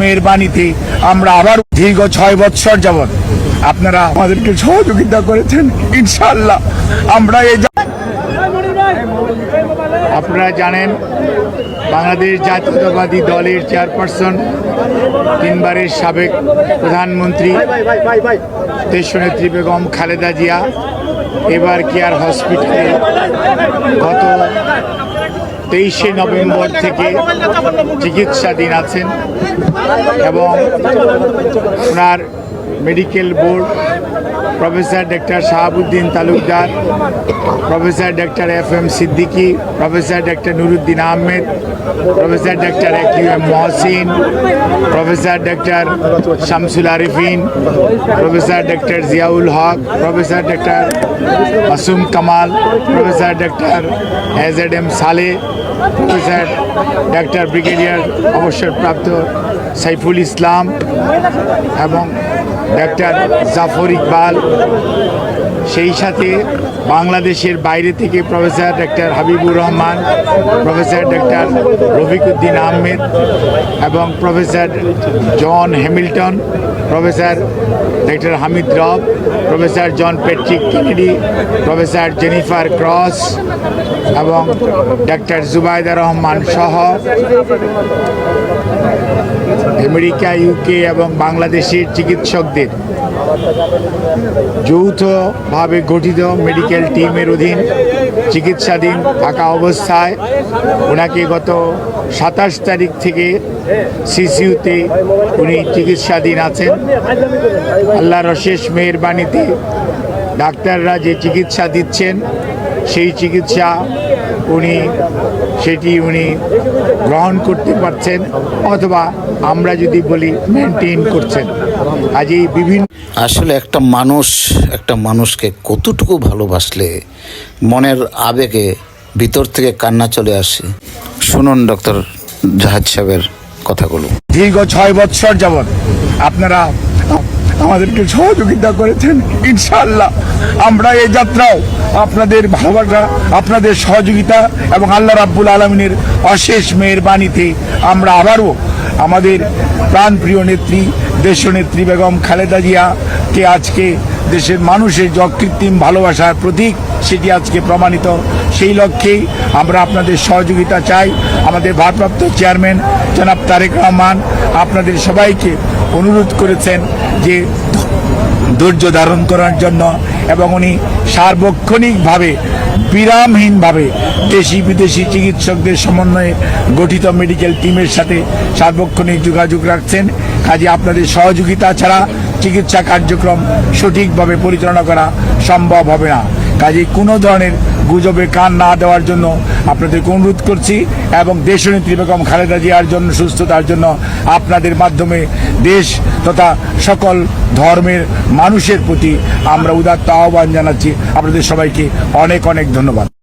মেহরবানিতে আমরা আবার দীর্ঘ ছয় বৎসর যাবৎ আপনারা আমাদেরকে সহযোগিতা করেছেন ইনশাল্লাহ আমরা এই আপনারা জানেন, বাংলাদেশ জাতীয়তাবাদী দলের চেয়ারপারসন, তিনবারের সাবেক প্রধানমন্ত্রী, দেশনেত্রী বেগম খালেদা জিয়া, এবার কেয়ার হসপিটালে গত তেইশে নভেম্বর থেকে চিকিৎসাধীন আছেন এবং ওনার medical board professor doctor Shahabuddin Talukdar, professor doctor F M Siddiqui, professor doctor Nuruddin Ahmed, professor doctor Q M Mohsin, professor doctor Shamsul Arifin, professor doctor Ziaul Haque, professor doctor Masum Kamal, professor doctor AZ M Saleh, professor doctor brigadier অবসরপ্রাপ্ত সাইফুল ইসলাম এবং doctor Zafar Iqbal, সেই সাথে বাংলাদেশের বাইরে থেকে professor doctor Habibur Rahman, professor doctor Rafiquddin Ahmed এবং professor John Hamilton, professor doctor Hamid Rob, professor John Patrick Kennedy, professor Jennifer Cross এবং doctor Zubaida Rahman সহ আমেরিকা ইউকে এবং বাংলাদেশের চিকিৎসকদের যৌথভাবে গঠিত মেডিকেল টিমের অধীন চিকিৎসাধীন থাকা অবস্থায় ওনাকে গত সাতাশ তারিখ থেকে সিসিউতে উনি চিকিৎসাধীন আছেন। আল্লাহর অশেষ মেহরবানিতে ডাক্তাররা যে চিকিৎসা দিচ্ছেন, সেই চিকিৎসা উনি সেটি উনি গ্রহণ করতে পারছেন অথবা আমরা যদি বলি মেনটেন করছেন। কাজেই বিভিন্ন আসলে একটা মানুষ একটা মানুষকে কতটুকু ভালোবাসলে মনের আবেগে ভিতর থেকে কান্না চলে আসে? শুনুন ডক্টর জাহাজ সাহেবের কথাগুলো। দীর্ঘ ছয় বৎসর যাবৎ আপনারা আমাদেরকে সহযোগিতা করেছেন, ইনশাআল্লাহ। আমরা এই যাত্রাও আপনাদের ভালোবাসা, আপনাদের সহযোগিতা এবং আল্লাহ রাব্বুল আলমিনের অশেষ মেহরবানিতে আমরা আবারও আমাদের প্রাণপ্রিয় নেত্রী, দেশনেত্রী বেগম খালেদা জিয়াকে আজকে দেশের মানুষের যে অকৃত্রিম ভালোবাসার প্রতীক, সেটি আজকে প্রমাণিত সেই লক্ষ্যেই আমরা আপনাদের সহযোগিতা চাই। আমাদের ভারপ্রাপ্ত চেয়ারম্যান জনাব তারেক রহমান আপনাদের সবাইকে অনুরোধ করেছেন যে ধৈর্য ধারণ করার জন্য এবং উনি সার্বক্ষণিকভাবে, বিরামহীনভাবে দেশি বিদেশি চিকিৎসকদের সমন্বয়ে গঠিত মেডিকেল টিমের সাথে সার্বক্ষণিক যোগাযোগ রাখছেন। কাজে আপনাদের সহযোগিতা ছাড়া চিকিৎসা কার্যক্রম সঠিকভাবে পরিচালনা করা সম্ভব হবে না। কাজে কোনো ধরনের গুজবে কান না দেওয়ার জন্য আপনাদেরকে অনুরোধ করছি এবং দেশনেত্রী বেগম খালেদা জিয়ার জন্য, সুস্থতার জন্য আপনাদের মাধ্যমে দেশ তথা সকল ধর্মের মানুষের প্রতি আমরা উদাত্ত আহ্বান জানাচ্ছি। আপনাদের সবাইকে অনেক অনেক ধন্যবাদ।